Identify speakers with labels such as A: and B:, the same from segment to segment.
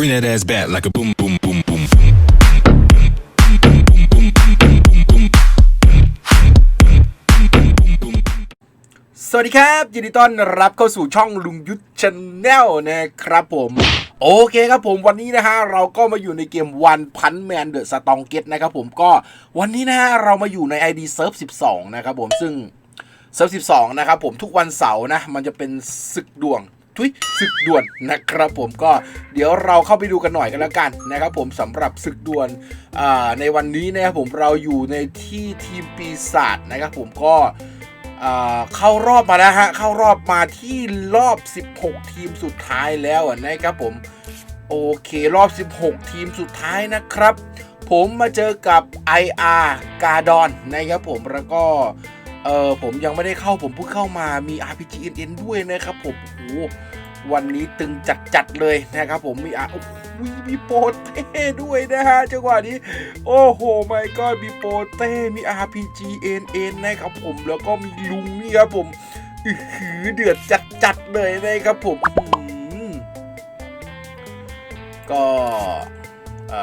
A: Bring that ass back like a boom, boom, boom, boom, boom.
B: สวัสดีครับยินดีต้อนรับเข้าสู่ช่องลุงยุทธชาแนลนะครับผม โอเคครับผมวันนี้นะฮะเราก็มาอยู่ในเกมวันพันแมนเดอะสตองเกตนะครับผมก็วันนี้นะฮะเรามาอยู่ใน ID เซิร์ฟ12 นะครับผมซึ่งเซิร์ฟ12 นะครับผมทุกวันเสาร์นะ มันจะเป็นศึกดวง ทุยศึกด่วนนะครับผมก็เดี๋ยวเราเข้าไปดูกันหน่อยกันแล้วกันนะครับผมสำหรับศึกด่วนในวันนี้นะครับผมเราอยู่ในที่ทีมปีศาจนะครับผมก็เข้ารอบมาแล้วฮะเข้ารอบมาที่รอบ 16 ทีมสุดท้ายแล้วนะครับผมโอเครอบ 16 ทีมสุดท้ายนะครับ ผมมาเจอกับ IR กาดอนนะครับผมแล้วก็ เออผมยังไม่ได้เข้าผมเพิ่งเข้ามามี RPG NN ด้วยนะครับผมโอ้โหวันนี้ตึงจัดๆเลยนะครับผมมีอะโอ้มีโปเต้ด้วยนะฮะจังหวะนี้ โอ้โหไม่ก็มีโปเต้มี RPG NN นะครับผมแล้วก็มีลุงนี่ครับผมอือหือเดือดจัดๆเลยนะครับผมก็เอ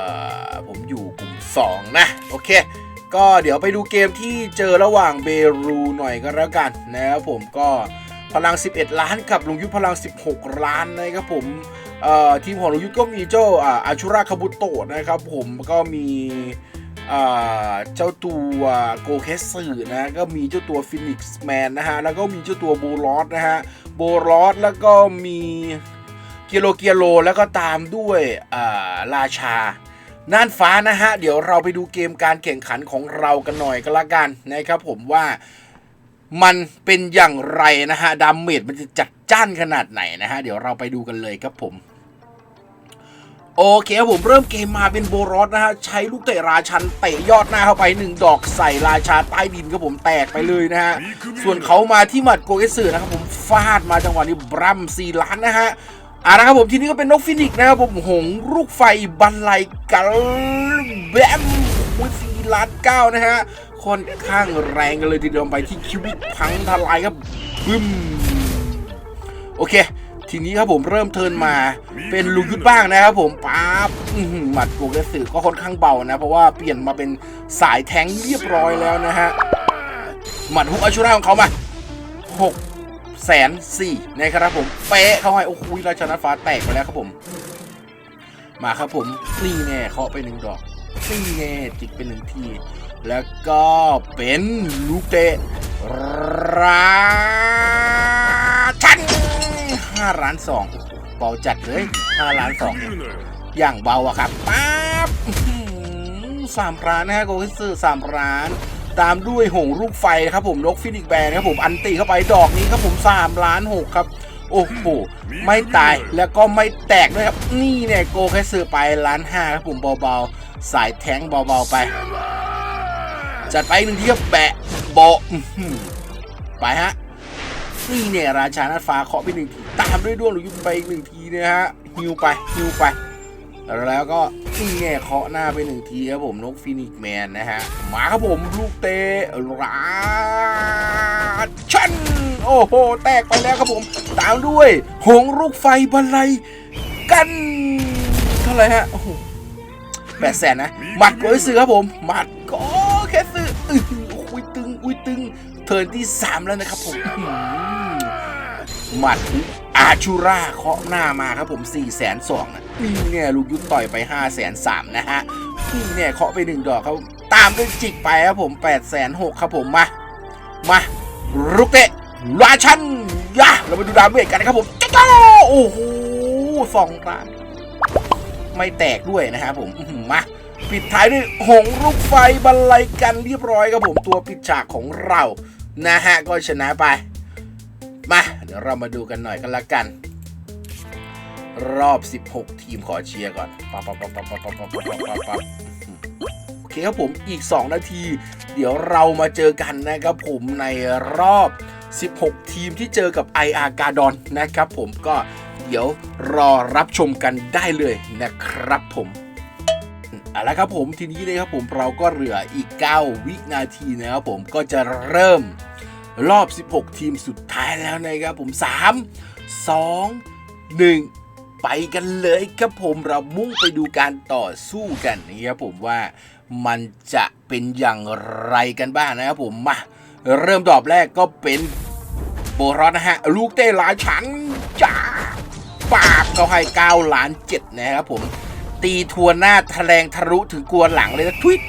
B: อผมอยู่กลุ่ม 2 นะ โอเค ก็เดี๋ยวไปดูเกมที่เจอระหว่างเบรูหน่อยก็แล้วกันนะครับผมก็พลัง 11 ล้านกับลุงยุทธพลัง 16 ล้านนะครับผมทีมของลุงยุทธก็มีเจ้าอาชูราคาบุโตะนะครับผมก็มีเจ้าตัวโกเคสึนะก็มีเจ้าตัวฟินิกซ์แมนนะฮะแล้วก็มีเจ้าตัวโบลอสนะฮะโบลอสแล้วก็มีเกียโลเกียโลแล้วก็ตามด้วยราชา น่านฟ้านะฮะ เดี๋ยวเราไปดูเกมการแข่งขันของเรากันหน่อยก็แล้วกันนะครับผมว่ามันเป็นอย่างไรนะฮะดาเมจมันจะจัดจ้านขนาดไหนนะฮะ เดี๋ยวเราไปดูกันเลยครับผม โอเคครับผมเริ่มเกมมาเป็นโบรอสนะฮะ ใช้ลูกเตะราชันเตะยอดหน้าเข้าไปหนึ่งดอกใส่ราชาใต้ดินครับผมแตกไปเลยนะฮะ ส่วนเขามาที่หมัดโกเกสึนะครับผมฟาดมาจังหวะนี้บรัมสี่ล้านนะฮะ อ่านะครับผมทีนี้ก็เป็นนกฟินิกส์นะครับผมหงลูกไฟบันไลกันแบมวิสีล้านเก้านะฮะค่อนข้างแรงกันเลยทีเดียวไปที่คิวบิกพังทลายครับบึ้มโอเค ทีนี้ครับผมเริ่มเทินมาเป็นลุงยุทธบ้างนะครับผมปั๊บหมัดโกเกสึก็ค่อนข้างเบานะ เพราะว่าเปลี่ยนมาเป็นสายแทงเรียบร้อยแล้วนะฮะหมัดฮุกอาชูราของเขามา6 แสนสี่นะครับผมเป๊ะเข้าให้โอ้โหราชนัดฟ้าแตกไปแล้วครับผม มาครับผมนี่แน่เคาะไปหนึ่งดอกนี่แน่จิกเป็นหนึ่งที แล้วก็เป็นลูกเตะราชันห้าล้านสองเบาจัดเลยห้าล้านสองอย่างเบาอะครับปั๊บสามล้านนะฮะโกคิสึสามล้าน ตามด้วยหงลูกไฟครับผมนกฟินิกแบนครับผมอันตีเข้าไปดอกนี้ครับผมสามล้านหกครับโอ้โหไม่ตายแล้วก็ไม่แตกด้วยครับนี่เนี่ยโกแค่ซื้อไปล้านห้าครับผมเบาๆ สายแทงเบาๆไป จัดไปอีกหนึ่งทีครับแบะโบะอื้อหือไปฮะนี่เนี่ยราชานัดฟ้าเคาะไปหนึ่งทีตามด้วยด้วงหรือยุบไปอีกหนึ่งทีนะฮะฮิวไปฮิวไป แล้วก็นี่ไงเคาะหน้าไปหนึ่งทีครับผมนกฟินิกแมนนะฮะ มาครับผมลูกเตะราชันโอ้โห แตกไปแล้วครับผม ตามด้วยหงลูกไฟบันไลกันเท่าไหร่ฮะโอ้โหแปดแสนนะหมัดโกยซื้อครับผมหมัดโกแค่ซื้ออุ้ยตึงอุ้ยตึงเทิร์นที่ 3 แล้วนะครับผมหมัด อาชูราเคาะหน้ามาครับผม4 2 0 0 0นะนี่เนี่ยลูกยุทธต่อยไป5 3 0 0 0นะฮะนี่เนี่ยเคาะไปหนึ่งดอกครับตามด้วยจิกไปครับผม8 6 0 0 0ครับผมมา มาลุกเตะราชันยะเรามาดูดาเมจกันนะครับผมจ้าโอ้โหสองล้านไม่แตกด้วยนะครับผมมาปิดท้ายด้วยหงลูกไฟบรรลัยกันเรียบร้อยครับผมตัวปิดฉากของเรานะฮะก็ชนะไป มา ดี๋ยวเรามาดูกันหน่อยกันละกัน รอบ 16 ทีมขอเชียร์ก่อนปั๊บปั๊บปั๊บปั๊บปั๊บปั๊บปั๊บปั๊บปั๊บปั๊บโอเคครับผมอีก 2 นาที เดี๋ยวเรามาเจอกันนะครับผมในรอบ 16 ทีมที่เจอกับ IR กาดอนนะครับผมก็เดี๋ยวรอรับชมกันได้เลยนะครับผมเอาละครับผมทีนี้นะครับผมเราก็เหลืออีก 9 วินาทีนะครับผมก็จะเริ่ม รอบ 16 ทีมสุดท้ายแล้วนะครับผม 3 2 1ไปไปกันเลยครับผมเรามุ่งไปดูการต่อสู้กันนะครับผมว่ามันจะเป็นอย่างไรกันบ้างนะครับผมมาเริ่มดอบแรกก็เป็นโบรอสนะฮะ ลูกเต้หลายชั้นจ้าปาบเขาให้9ล้าน7นะครับผม ตีทวนหน้าทะแลงทะลุถึงกวนหลังเลยนะ ทวิต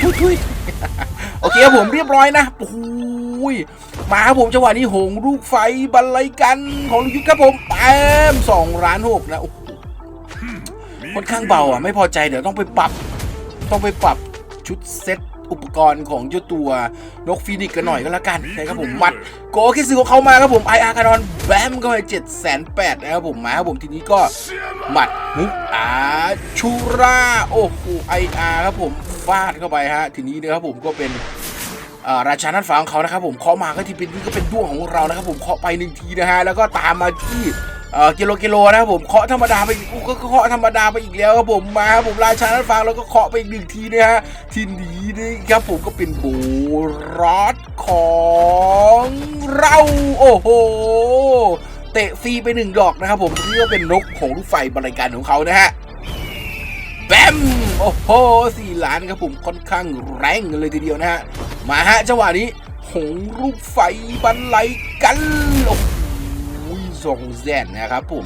B: ทวิตทวิตโอ เคครับผมเรียบร้อยนะโอ้ยมาครับผมจังหวะนี้หงลูกไฟบันไลกันของลุงยุทธครับผมแปมสองล้านหกนะโอ้โหค่อนข้างเบาอะไม่พอใจเดี๋ยวต้องไปปรับ ต้องไปปรับชุดเซ็ตอุปกรณ์ของเจ้าตัวนกฟีนิกซ์กันหน่อยก็แล้วกันนะครับผมมัดโกคิซึของเขามาครับผมไออาร์คานอนแบมก็ไปเจ็ดแสนแปดนะครับผมมาครับผมทีนี้ก็หมัดฮุกอาชูราโอ้โหไออาร์ครับผมฟาดเข้าไปฮะทีนี้นะครับผมก็เป็น ราชานัดฟ้าของเขานะครับผมเคาะมาก็ที่เป็นนี่ก็เป็นด้วงของเรานะครับผมเคาะไปหนึ่งทีนะฮะแล้วก็ตามมาที่เกิโลกิโลนะครับผมเคาะธรรมดาไปอีกก็เคาะธรรมดาไปอีกแล้วครับผมมาครับผมราชานัดฟ้าแล้วก็เคาะไปอีกหนึ่งทีนะฮะทีนี้นะครับผมก็เป็นโบรอดของเราโอ้โหเตะฟรีไปหนึ่งดอกนะครับผมนี่ก็เป็นนกของลูกไฟบริการของเขานะฮะ แบมโอ้โหสี่ล้านครับผมค่อนข้างแรงเลยทีเดียวนะฮะ มาฮะจังหวะนี้หงรูปไฟบันไลกันโอ้โหสองแสนนะครับผม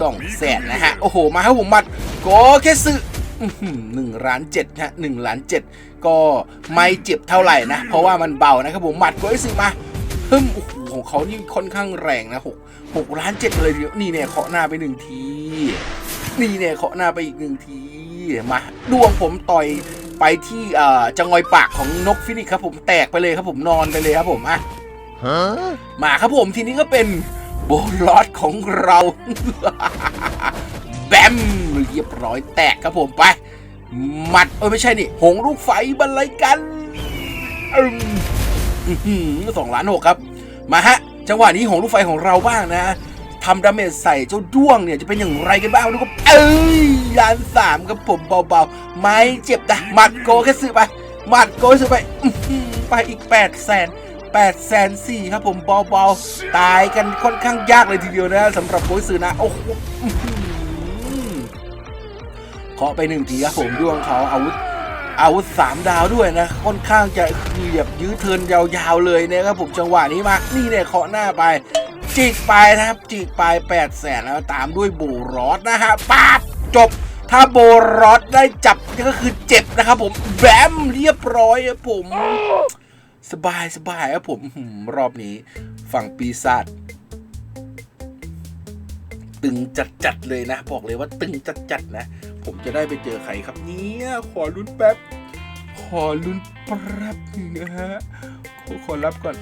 B: สองแสนนะฮะ โอ้โห มาครับผมมัดโกเคสึอื้อหือหนึ่งล้านเจ็ดฮะหนึ่งล้านเจ็ดก็ไม่เจ็บเท่าไหร่นะ เพราะว่ามันเบานะครับผมหมัดโกเคสึมาเพิ่มโอ้โหของเขานี่ค่อนข้างแรงนะหกหกล้านเจ็ดเลยทีเดียวนี่เนี่ยเคาะหน้าไปหนึ่งที นี่เนี่ยเคาะหน้าไปอีกหนึ่งที มาดวงผมต่อยไปที่เอ่อจะงอยปากของนกฟินิกครับผมแตกไปเลยครับผมนอนไปเลยครับผมอะมาครับผมทีนี้ก็เป็นโบลอดของเราแบมเรียบร้อยแตกครับผมไปหมัดเออไม่ใช่นี่ หงลูกไฟบรรลัยกันอืมอื้อหือสองล้านหกครับ มาฮะ จังหวะนี้หงลูกไฟของเราบ้างนะ ทำดาเมจใส่เจ้าด้วงเนี่ยจะเป็นอย่างไรกันบ้างดูครับเอ้ยล้านสามครับผมเบาๆ ไม่เจ็บนะหมัดโกแค่ซื้อไปหมัดโกซื้อไปไปอีก8ปดแสนแปดแสนสี่ครับผมเบาๆ ตายกันค่อนข้างยากเลยทีเดียวนะสำหรับโกซื้อนะโอ้โหอื้อหือเคาะไปหนึ่งทีครับผมด้วงเขาอาวุธอาวุธสามดาวด้วยนะ ค่อนข้างจะคือแบบยื้อเทินยาวๆเลยนะครับผมจังหวะนี้มานี่เนี่ยเคาะหน้าไป จิกไปนะครับ จิกไป8ปดแสนแล้วตามด้วยโบรอสนะฮะป๊าบจบ ถ้าโบรอสได้จับก็คือเจ็บนะครับผมแบมเรียบร้อยครับผม สบายสบายครับผมรอบนี้ ฝั่งปีศาจตึงจัดๆเลยนะ บอกเลยว่าตึงจัดๆนะ ผมจะได้ไปเจอใครครับเนี่ยขอลุ้นแป๊บ ขอลุ้นแป๊บนึงนะฮะขอรับก่อน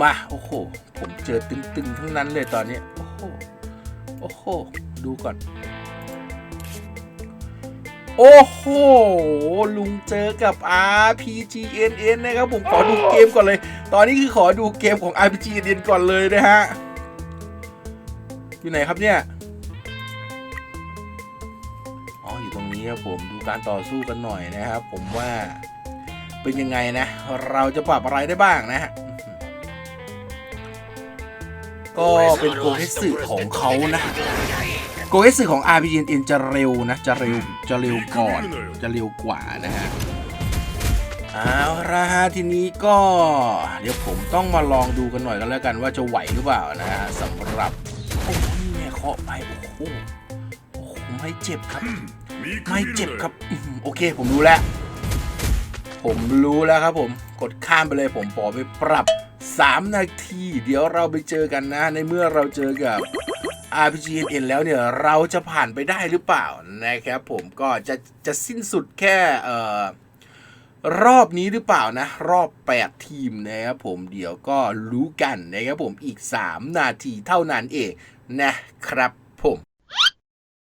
B: มาโอ้โห ผมเจอตึงๆ ทั้งนั้นเลยตอนนี้ โอ้โห โอ้โห ดูก่อน โอ้โห ลุงเจอกับ RPGNN นะครับ ผมขอดูเกมก่อนเลย ตอนนี้คือขอดูเกมของ RPGNN ก่อนเลยนะฮะ อยู่ไหนครับเนี่ยอ๋ออยู่ตรงนี้ครับผมดูการต่อสู้กันหน่อยนะครับ ผมว่าเป็นยังไงนะ เราจะปรับอะไรได้บ้างนะฮะ ก็เป็นโกเฮสึของเขานะ โกเฮสึของ RPGN จะเร็วนะ จะเร็ว จะเร็วก่อน จะเร็วกว่านะฮะเอาละฮะทีนี้ก็เดี๋ยวผมต้องมาลองดูกันหน่อยกันแล้วกันว่าจะไหวหรือเปล่านะฮะสำหรับโอ้โหนี่เคาะไปโอ้โหโอ้โหไม่เจ็บครับ ไม่เจ็บครับ โอเคผมรู้แล้ว ผมรู้แล้วครับผมกดข้ามไปเลยผมปอไปปรับ 3 นาที เดี๋ยวเราไปเจอกันนะ ในเมื่อเราเจอกับ RPGN แล้วเนี่ย เราจะผ่านไปได้หรือเปล่านะครับผมก็จะจะสิ้นสุดแค่เอ่อรอบนี้หรือเปล่านะ รอบ 8 ทีมนะครับผมเดี๋ยวก็รู้กันนะครับผมอีก 3 นาทีเท่านั้นเองนะครับผม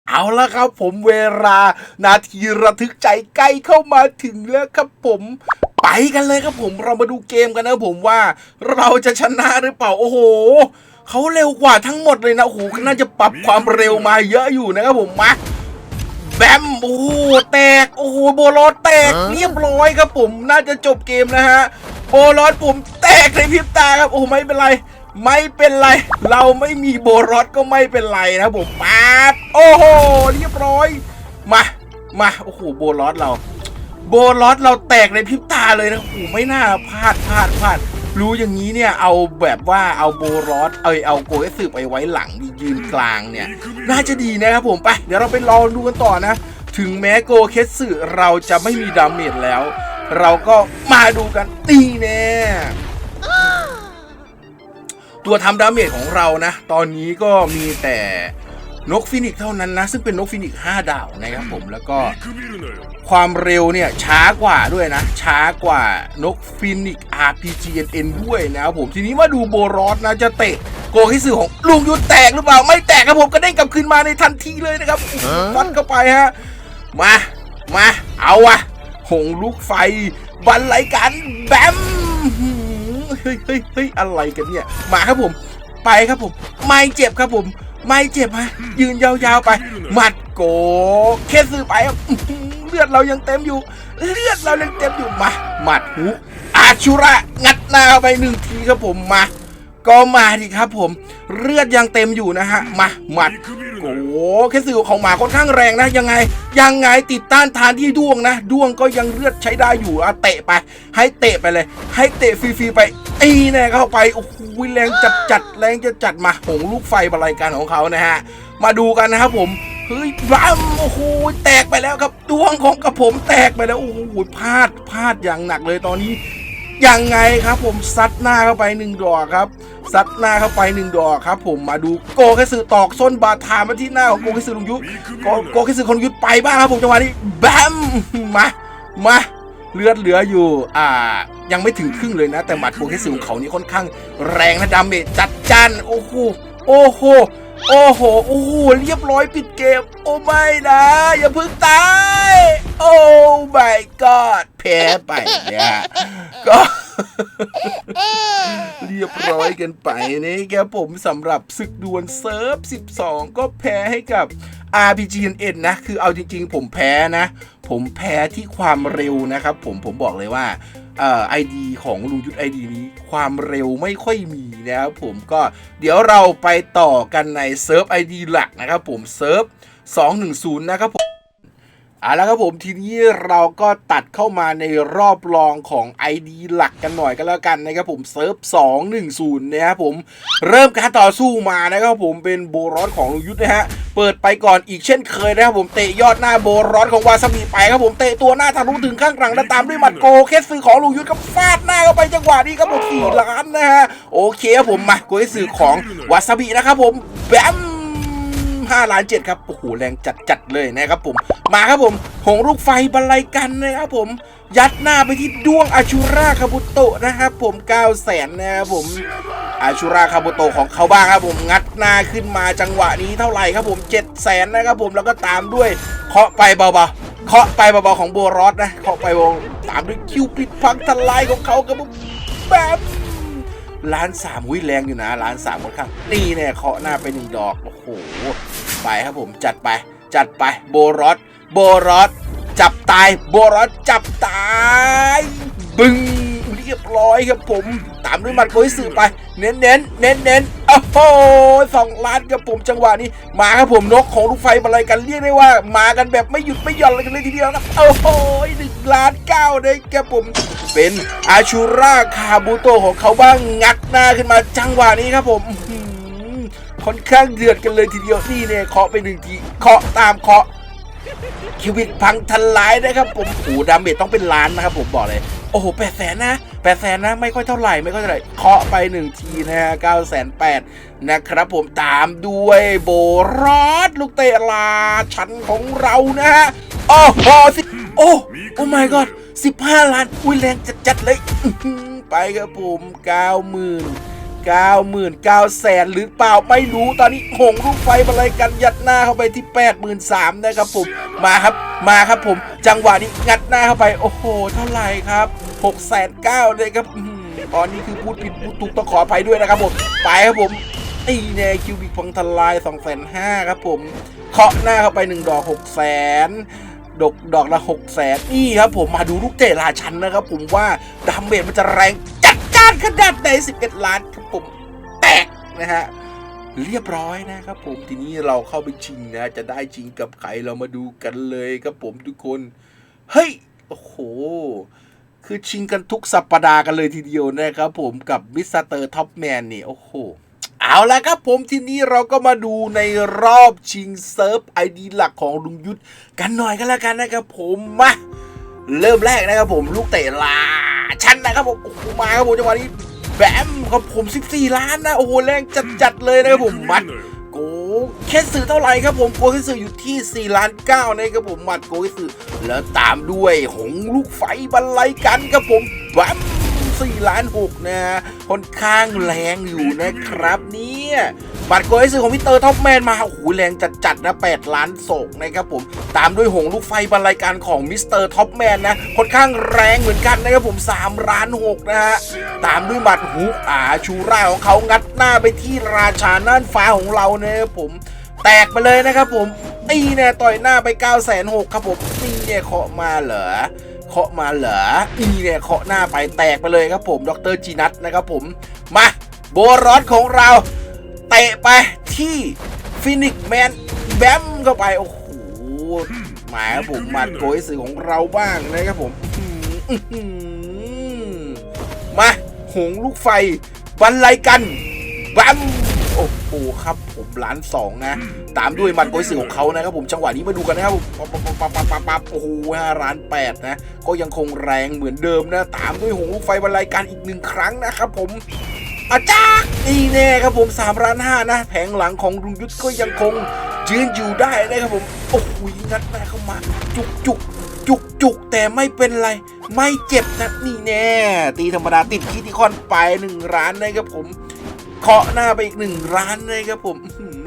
B: เอาละครับผมเวลานาทีระทึกใจใกล้เข้ามาถึงแล้วครับผม ไปกันเลยครับผมเรามาดูเกมกันนะผมว่าเราจะชนะหรือเปล่าโอ้โหเขาเร็วกว่าทั้งหมดเลยนะโอ้โหน่าจะปรับความเร็วมาเยอะอยู่นะครับผมมาแบมโอ้โหแตกโอ้โหโบลอสแตกเรียบร้อยครับผมน่าจะจบเกมนะฮะโบลอสผมแตกในพริบตาครับโอ้โหไม่เป็นไรไม่เป็นไร เราไม่มีโบรอสก็ไม่เป็นไรนะผมปั๊บโอ้โห เรียบร้อย มา มา โอ้โห โบรอสเรา โบรอสเราแตกในพริบตาเลยนะโอ้ไม่น่าพลาดพลาดพลาด รู้อย่างนี้เนี่ยเอาแบบว่าเอาโบรอสเอยเอาโกเอสึไปไว้หลังยืนกลางเนี่ย น่าจะดีนะครับผมไป เดี๋ยวเราไปรอดูกันต่อนะ ถึงแม้โกเคสึเราจะไม่มีดาเมจแล้ว เราก็มาดูกันตีแน่ตัวทำดาเมจของเรานะ ตอนนี้ก็มีแต่ นกฟินิกซ์เท่านั้นนะ ซึ่งเป็นนกฟินิกซ์5ดาวนะครับผมแล้วก็ความเร็วเนี่ยช้ากว่าด้วยนะ ช้ากว่านกฟินิกซ์ RPGNN ด้วยนะครับผมทีนี้มาดูโบรอสนะจะเตะโกฮิสึของลุงยุทธแตกหรือเปล่า ไม่แตกครับผมก็ได้กลับคืนมาในทันทีเลยนะครับฟันเข้าไปฮะมามาเอาอะหงลูกไฟบันไลกันแบมหืมเฮ้ยเฮ้ยเฮ้ยอะไรกันเนี่ยมาครับผมไปครับผม ไม่เจ็บครับผม ไม่เจ็บฮะยืนยาวๆไป หมัดโกเคสซื้อไปครับอื้อหือเลือดเรายังเต็มอยู่ เลือดเรายังเต็มอยู่มาหมัดหูอาชุระงัดหน้าเข้าไปหนึ่งทีครับผมมา ก็มาดิครับผมเลือดยังเต็มอยู่นะฮะ มาหมัดโอ้โหแค่สื่อของหมาค่อนข้างแรงนะ ยังไง ยังไงติดต้านทานที่ด้วงนะ ด้วงก็ยังเลือดใช้ได้อยู่อะเตะไป ให้เตะไปเลย ให้เตะฟรีๆไปไอีแน่เข้าไปโอ้โหแรงจัดจัดแรงจะจัดมาหงลูกไฟบรรลัยการของเขานะฮะ มาดูกันนะครับผมเฮ้ยบัมโอ้โหแตกไปแล้วครับดวงของกระผมแตกไปแล้วโอ้โหพลาดพลาดอย่างหนักเลยตอนนี้ ยังไงครับผมซัดหน้าเข้าไปหนึ่งดอกครับซัดหน้าเข้าไปหนึ่งดอกครับ ผมมาดูโกเคสึตอกส้นบาทามาที่หน้าของโกเคสึลุงยุโกโกเคสึคนยุทธไปบ้างครับผมจังหวะนี้แบมมามาเลือดเหลืออยู่ อ่า ยังไม่ถึงครึ่งเลยนะ แต่หมัดโกเคสึของเขานี่ค่อนข้างแรงนะดาเมจจัดจ้าน โอ้โห โอ้โห โอ้โห โอ้โหเรียบร้อยปิดเกม โอ้ไม่นะ อย่าเพิ่งตาย โอ้ my god แพ้ไปเนี่ย ก็ เรียบร้อยกันไปนี่แกผมสำหรับศึกดวลเซิร์ฟ 12 ก็แพ้ให้กับ RPGNN นะ คือเอาจริง ๆ ผมแพ้นะ ผมแพ้ที่ความเร็วนะครับ ผมผมบอกเลยว่าอ่อไอดีของลุงยุทธไอดีนี้ ความเร็วไม่ค่อยมี นะครับผมก็เดี๋ยวเราไปต่อกันในเซิร์ฟไอดีหลักนะครับผมเซิร์ฟ210 นะครับผม เอาละครับผมทีนี้เราก็ตัดเข้ามาในรอบรองของ ID หลักกันหน่อยก็แล้วกันนะครับผมเซิร์ฟ210นะครับผมเริ่มการต่อสู้มานะครับผมเป็นโบรอสของลุงยุทธนะฮะเปิดไปก่อนอีกเช่นเคยนะครับผมเตะยอดหน้าโบรอสของวาซาบิไปครับผมเตะตัวหน้าทะลุถึงข้างหลังแล้วตามด้วยหมัดโกเคสซือของลุงยุทธก็ฟาดหน้าเข้าไปจังหวะนี้ครับผมสี่ล้านนะฮะโอเคครับผมมาโกเคสซือของวาซาบินะครับผมแบม 5ล้านเจ็ดครับโอ้โหแรงจัดจัดๆเลยนะครับผม มาครับผม หงลูกไฟบรรลัยกันนะครับผม ยัดหน้าไปที่ด้วงอาชูราคาบุโตะนะครับผม9 0 0แสนนะครับผมอาชูราคาบุโตะของเขาบ้างครับผมงัดหน้าขึ้นมาจังหวะนี้เท่าไหร่ครับผม 7 0 0แสนนะครับผมแล้วก็ตามด้วยเคาะไปเบาๆเคาะไปเบาๆของโบรอสนะเคาะไปเบาตามด้วยคิวปิดพังทลายของเขาครับผมแบบล้านสามวิแรงอยู่นะล้านสามค่อนข้างนี่เนี่ยเคาะหน้าไปหนึ่งดอก โอ้โห ไปครับผมจัดไปจัดไปโบรอสโบรอสจับตายโบรอสจับตายบึงเรียบร้อยครับผม ตามด้วยหมัดโกยสื่อไป เน้นเน้นเน้นเน้นโอ้โหสองล้านครับผมจังหวะนี้ มาครับผมนกของลูกไฟมาอะไรกันเรียกได้ว่า มากันแบบไม่หยุดไม่หย่อนเลยกันเลยทีเดียวครับโอ้โหหนึ่งล้านเก้าเลยครับผม เป็นอาชูราคาบูโตของเขาบ้างงัดหน้าขึ้นมาจังหวะนี้ครับผม ค่อนข้างเดือดกันเลยทีเดียวนี่เนี่ยเคาะไปหนึ่งทีเคาะตามเคาะคิวิกพังทลายนะครับผมโอ้ดาเมจต้องเป็นล้านนะครับผมบอกเลย โอ้โหแปดแสนนะแปดแสนนะไม่ค่อยเท่าไหร่ไม่ค่อยเท่าไหร่เคาะไปหนึ่งทีนะฮะเก้าแสนแปดนะครับผมตามด้วยโบรอดลูกเตะลาชันของเรานะฮะโอ้โหสิโอ้โอ้ my god สิบห้าล้าน อุ้ยแรงจัดๆเลย ไปครับผมเก้าหมื่นเก้าหมื่นเก้าแสนหรือเปล่าไม่รู้ตอนนี้หงลูกไฟมาเลยกันยัดหน้าเข้าไปที่แปดหมื่นสามนะครับผมมาครับมาครับผมจังหวะนี้งัดหน้าเข้าไปโอ้โหเท่าไหร่ครับหกแสนเก้าเลยครับอ๋อหือตอนนี้คือพูดผิดพูดถูกต้องขออภัยด้วยนะครับผมไปครับผมตีแน่คิวบิกพังทลาย2องแสนห้าครับผมเคาะหน้าเข้าไปหนึ่งดอกหกแสนดอกดอกละหกแสนนี่ครับผมมาดูลูกเตะราชันนะครับผมว่าดาเมจมันจะแรงจัดานขนาดไหน11 ล้านครับผมแตกนะฮะเรียบร้อยนะครับผมทีนี้เราเข้าไปชิงนะจะได้ชิงกับใครเรามาดูกันเลยครับผมทุกคน เฮ้ยโอ้โห คือชิงกันทุกสัปดาห์กันเลยทีเดียวนะครับผมกับมิสเตอร์ท็อปแมนนี่ โอ้โห เอาละครับผมทีนี้เราก็มาดูในรอบชิงเซิร์ฟไอดีหลักของลุงยุทธกันหน่อยกันแล้วกันนะครับผมมาเริ่มแรกนะครับผมลูกเตะลา ชันนะครับผมโอ้โหมาครับผมจังหวะนี้แบมครับผม 14 ล้านนะโอ้โหแรงจัดๆเลยนะครับผมมัดโกแค่สื่อเท่าไหร่ครับผมโกแค่สื่ออยู่ที่4ล้าน9นะครับผมมัดโกแค่สื่อแล้วตามด้วยหงลูกไฟบรรลัยกันครับผมแบม 4ล้าน6นะค่อนข้างแรงอยู่นะครับเนี่ยบัตรโกแค่สื่อของพี่เตอร์ท็อปแมนมาโอ้โหแรงจัดๆนะ 8 ล้านศกนะครับผม ตามด้วยหงลูกไฟบรรลัยการของมิสเตอร์ท็อปแมนนะ ค่อนข้างแรงเหมือนกันนะครับผม 3 ล้าน6นะฮะ ตามด้วยหมัดฮุกอาชูร่าของเขางัดหน้าไปที่ราชาน่านฟ้าของเรานะครับผม แตกไปเลยนะครับผมตีแน่ต่อยหน้าไป9 6 0 0 0ครับผมตีแน่เคาะมาเหรอ เคาะมาเหรอตีแน่เคาะหน้าไปแตกไปเลยครับผมดรจีนัทนะครับผม มาโบรอสของเราเตะไปที่ฟินิกแมนแบมเข้าไป โอ้โหหมายครับผมมัดโกยสื่อของเราบ้างนะครับผมมาหงลูกไฟบรรลัยกันแบม โอ้โหครับผมล้านสองนะตามด้วยมันโกยสื่อของเขานะครับผมจังหวะนี้มาดูกันนะครับปั๊บปั๊บปั๊บปั๊บปั๊บปั๊บโอ้โหห้าล้านแปดนะก็ยังคงแรงเหมือนเดิมนะตามด้วยหงลูกไฟบรรลัยกันอีกหนึ่งครั้งนะครับผมอาจารย์นี่แน่ครับผมสามล้านห้านะแผงหลังของลุงยุทธก็ยังคงยืนอยู่ได้นะครับผมโอ้โหงัดหน้าเข้ามา จุกจุกจุกจุกแต่ไม่เป็นไร ไม่เจ็บนะนี่แน่ตีธรรมดาติดคิติคอนไปหนึ่งร้านนะครับผม เคาะหน้าไปอีกหนึ่งร้านเลยครับผม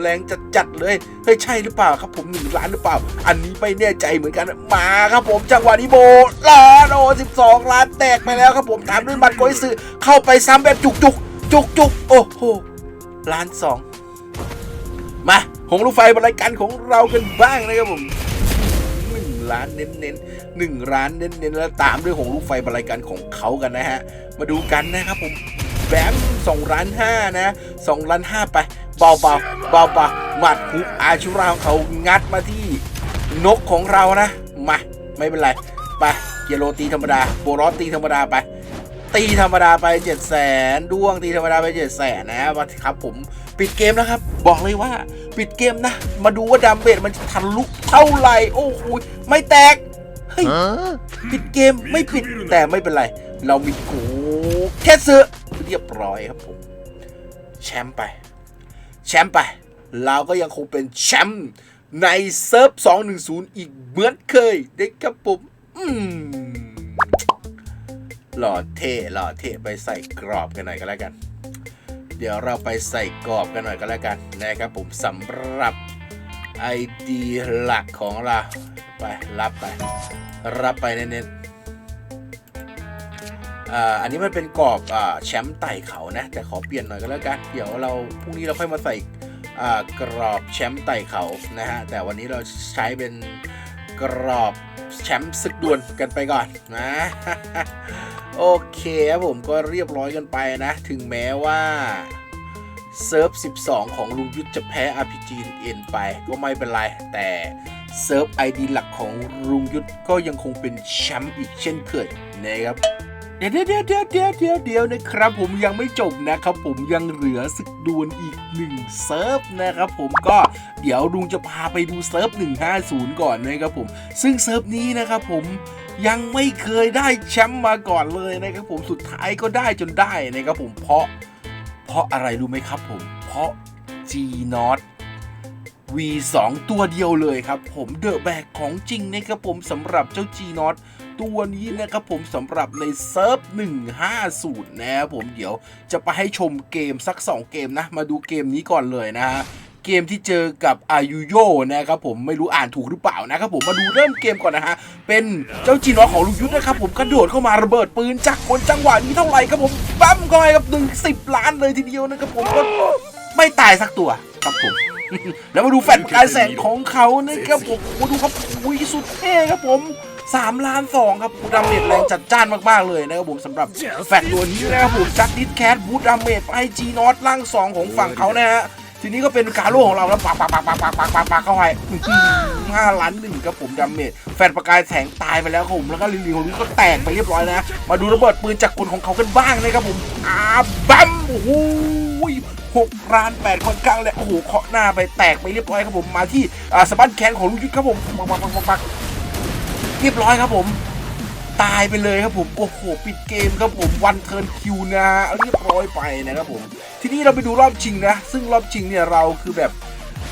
B: แรงจัดจัดๆเลยเฮ้ยใช่หรือเปล่าครับผมหนึ่งล้านหรือเปล่า อันนี้ไม่แน่ใจเหมือนกันมาครับผมจังหวะนี้โบล้านโอ้สิบสองล้านแตกไปแล้วครับผมตามด้วยบัตรโกยซื้อเข้าไปซ้ำแบบจุกจุกจุกจุกโอ้โหล้านสองมาหงลูกไฟบรรายการของเรากันบ้างนะครับผมหนึ่งล้านเน้นเน้นๆหนึ่งล้านเน้นเน้นๆแล้วตามด้วยหงลูกไฟบรรลัยกันของเขากันนะฮะ มาดูกันนะครับผม แบมสองล้านห้านะสองล้านห้าไปเบาเบาเบาเบาๆหมัดฮุกอาชุราของเขางัดมาที่นกของเรานะ มา ไม่เป็นไร ไป เกียโรตีธรรมดาโบรอสตีธรรมดาไป ตีธรรมดาไป7 0 0แสนด้วงตีธรรมดาไป7 0 0แสนนะครับผมปิดเกมแล้วครับ บอกเลยว่าปิดเกมนะ มาดูว่าดาเมจมันจะทะลุเท่าไหร่ โอ้โหไม่แตกเฮ้ยปิดเกมไม่ปิดแต่ไม่เป็นไร เรามีโกแค่เสือ เรียบร้อยครับผมแชมป์ไป แชมป์ไป เราก็ยังคงเป็นแชมป์ในเซิร์ฟ 210 อีกเหมือนเคยเด็กครับผมอืมหล่อเท่หล่อเท่ไปใส่กรอบกันหน่อยก็แล้วกัน เดี๋ยวเราไปใส่กรอบกันหน่อยก็แล้วกันนะครับผมสำหรับ ID หลักของเรา ไป รับไป รับไปเน้นๆ อันนี้มันเป็นกรอบอแชมป์ไต่เขานะ แต่ขอเปลี่ยนหน่อยก็แล้วกัน เดี๋ยวเราพรุ่งนี้เราค่อยมาใส่กรอบแชมป์ไต่เขานะฮะ แต่วันนี้เราใช้เป็นกรอบแชมป์ศึกดวลกันไปก่อนนะโอเคครับผมก็เรียบร้อยกันไปนะ ถึงแม้ว่าเซิร์ฟ 12 ของลุงยุทธจะแพ้ RPG เอ็นไปก็ไม่เป็นไร แต่เซิร์ฟ ID หลักของลุงยุทธก็ยังคงเป็นแชมป์อีกเช่นเคยนะครับ เดี๋ยวเดี๋ยวเดี๋ยวเดี๋ยวเดี๋ยวเดี๋ยวนะครับ ผมยังไม่จบนะครับ ผมยังเหลือศึกดวลอีกหนึ่งเซิร์ฟนะครับ ผมก็เดี๋ยวลุงจะพาไปดูเซิร์ฟ150 ก่อนนะครับผม ซึ่งเซิร์ฟนี้นะครับ ผมยังไม่เคยได้แชมป์มาก่อนเลยนะครับผมสุดท้ายก็ได้จนได้นะครับผมเพราะ เพราะอะไรรู้ไหมครับ ผม เพราะ G n o t V2 ตัวเดียวเลยครับ ผมเดอะแบกของจริงนะครับผมสำหรับเจ้า G n o t ตัวนี้นะครับผมสำหรับในเซิร์ฟ150 นะครับผมเดี๋ยวจะไปให้ชมเกมสัก 2 เกมนะ มาดูเกมนี้ก่อนเลยนะฮะเกมที่เจอกับอายุโยนะครับผมไม่รู้อ่านถูกหรือเปล่านะครับผมมาดูเริ่มเกมก่อนนะฮะเป็นเจ้าจีนอของลุงยุทธนะครับผมกระโดดเข้ามาระเบิดปืนจากคนจังหวะนี้เท่าไหร่ครับผมปั๊มเข้าไปกับหนึ่งสิบล้านเลยทีเดียวนะครับผมก็ไม่ตายสักตัวครับผม แล้วมาดูแฟลชประกายแสงของเขานะครับผมมาดูครับอุ้ยสุดเท่ครับผม3ล้าน2ครับบูดามเมจแรงจัดจ้านมาก ๆ เลยนะครับผมสำหรับแฟลตัวนี้นะครับผมจัดดิสแคทบูดามเมจไอจีนอตล่าง 2 ของฝั่งเขานะฮะทีนี้ก็เป็นกาโร่ของเราแล้วปักปักปักปักปักปักปักปัเข้าไปห้าล้านหนึ่งครับผมดามเมจแฟนประกายแสงตายไปแล้วครับผมแล้วก็ลิลิของนี้ก็แตกไปเรียบร้อยนะ มาดูระเบิดปืนจากกลของเขากันบ้างนะครับผมอาบัมโอ้ย 6ร้าน 8 คนกลางและโอ้โหเคาะหน้าไปแตกไปเรียบร้อยครับผมมาที่สปั้นแคนของลุงยุทธครับผมปักปักปักปักเรียบร้อยครับผมตายไปเลยครับผมโอ้โหปิดเกมครับผมวันเทิร์นคิวนะเรียบร้อยไปนะครับผมทีนี้เราไปดูรอบชิงนะ ซึ่งรอบชิงเนี่ยเราคือแบบ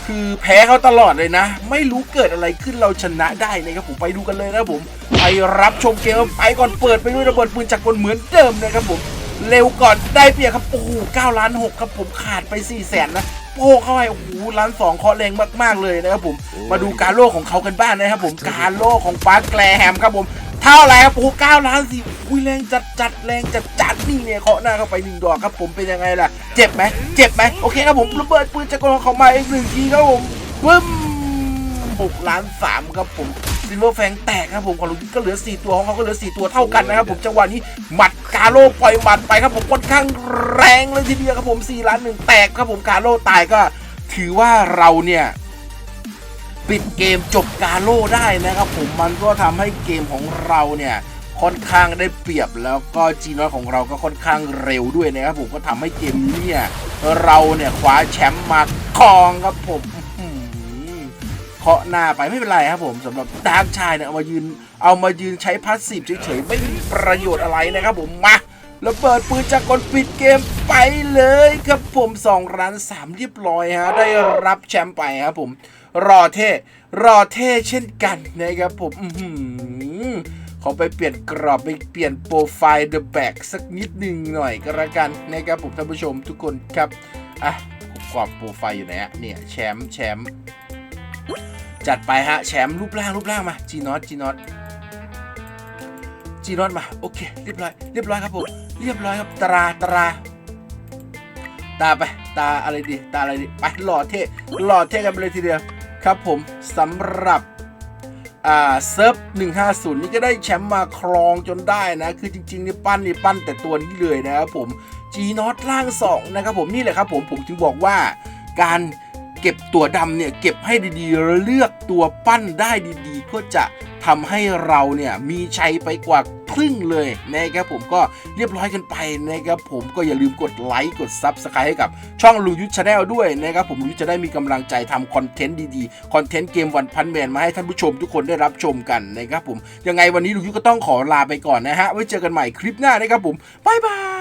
B: คือแพ้เขาตลอดเลยนะ ไม่รู้เกิดอะไรขึ้นเราชนะได้นะครับผมไปดูกันเลยนะครับผม ไปรับชมเกมไปก่อนเปิดไปด้วยระเบิดปืนจากคนเหมือนเดิมนะครับผม เร็วก่อนได้เปรียบครับ โอ้โห9ล้าน6ครับผมขาดไป4ี่แสนนะโป้เข้าไปโอ้โหล้านสองเคาะแรงมากๆเลยนะครับผม มาดูการโล่ของเขากันบ้างนะครับผม การโล่ของปาร์คแกลแฮมครับผมเท่าไหร่ครับโอ้เก้าล้านสี่อุ้ยแรงจัดจัดแรงจัดจัดนี่เนี่ยเคาะหน้าเข้าไปหนึ่งดอกครับผมเป็นยังไงล่ะ เจ็บไหมเจ็บไหมโอเคครับผมระเบิดปืนจากกองเขามาอีกหนึ่งทีครับผมปึ้มหกล้านสามครับผม ซิลเวอร์แฟงแตกครับผมของลุงก็เหลือ 4 ตัวของเขาก็เหลือ 4 ตัวเท่ากันนะครับผมจังหวะนี้หมัดกาโลปล่อยหมัดไปครับผมค่อนข้างแรงเลยทีเดียวครับผม4ล้านหนึ่งแตกครับผมกาโลตายก็ถือว่าเราเนี่ยปิดเกมจบกาโล่ได้นะครับผมมันก็ทำให้เกมของเราเนี่ยค่อนข้างได้เปรียบแล้วก็จีนอตของเราก็ค่อนข้างเร็วด้วยนะครับผมก็ทำให้เกมนี้เนี่ยเราเนี่ยคว้าแชมป์มาครองครับผม เคาะหน้าไปไม่เป็นไรครับผมสำหรับดาร์กชายเนี่ยเอามายืนเอามายืนใช้พาสซีฟเฉยๆไม่มีประโยชน์อะไรนะครับผมมาแล้วเปิดปืนจากคนปิดเกมไปเลยครับผม2ร้าน3เรียบร้อยฮะได้รับแชมป์ไปครับผมรอเท่รอเท่เช่นกันนะครับผมอืขอไปเปลี่ยนกรอบไปเปลี่ยนโปรไฟล์ The Back สักนิดหนึ่งหน่อยก็แล้วกันนะครับผมท่านผู้ชมทุกคนครับอะกรอบโปรไฟล์อยู่ไหนอะเนี่ยแชมป์แชมป์ จัดไปฮะแชมป์รูปร่างรูปร่างมาจีนอตจีนอตจีนอนมาโอเคเรียบร้อยเรียบร้อยครับผมเรียบร้อยครับตราตรา ตาไปตาอะไรดีตาอะไรดีไปหล่อเท่หล่อเท่กันไปเลยทีเดียวครับผมสำหรับอ่าเซิร์ฟ150 นี่ก็ได้แชมป์มาครองจนได้นะ คือจริงๆนี่ปั้นนี่ปั้นแต่ตัวนี้เลยนะครับผมจีนอตล่าง 2 นะครับผมนี่แหละครับผมผมถึงบอกว่าการ เก็บตัวดำเนี่ยเก็บให้ดีๆ เลือกตัวปั้นได้ดีๆ ก็จะทำให้เราเนี่ยมีชัยไปกว่าครึ่งเลยนะครับผมก็เรียบร้อยกันไปนะครับผมก็อย่าลืมกดไลค์กดซับสไครต์ให้กับช่องลุงยุทธชาแนลด้วยนะครับผมลุงยุทธจะได้มีกำลังใจทำคอนเทนต์ดีๆคอนเทนต์เกมวันพันแมนมาให้ท่านผู้ชมทุกคนได้รับชมกันนะครับผมยังไงวันนี้ลุงยุทธก็ต้องขอลาไปก่อนนะฮะไว้เจอกันใหม่คลิปหน้านะครับผมบ๊ายบาย